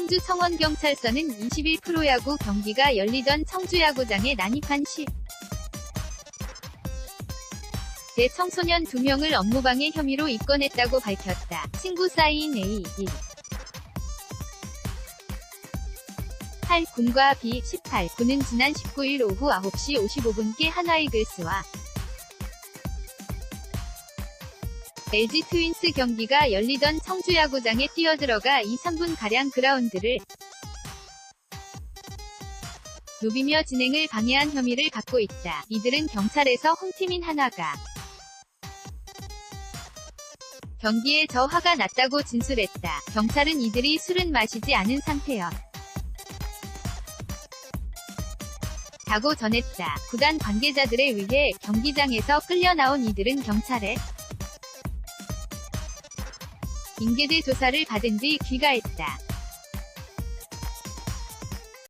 청주 청원경찰서는 21 프로야구 경기가 열리던 청주야구장에 난입한 10. 대 청소년 2명을 업무방해 혐의로 입건했다고 밝혔다. 친구 사인 A 1. 8 군과 B 18 군은 지난 19일 오후 9시 55분께 한화이글스와 LG 트윈스 경기가 열리던 청주야구장에 뛰어들어가 2, 3분가량 그라운드를 누비며 진행을 방해한 혐의를 받고 있다. 이들은 경찰에서 홈팀인 한화가 경기에 저 화가 났다고 진술했다. 경찰은 이들이 술은 마시지 않은 상태였. 다고 전했다. 구단 관계자들에 의해 경기장에서 끌려 나온 이들은 경찰에 인계대 조사를 받은 뒤 귀가했다.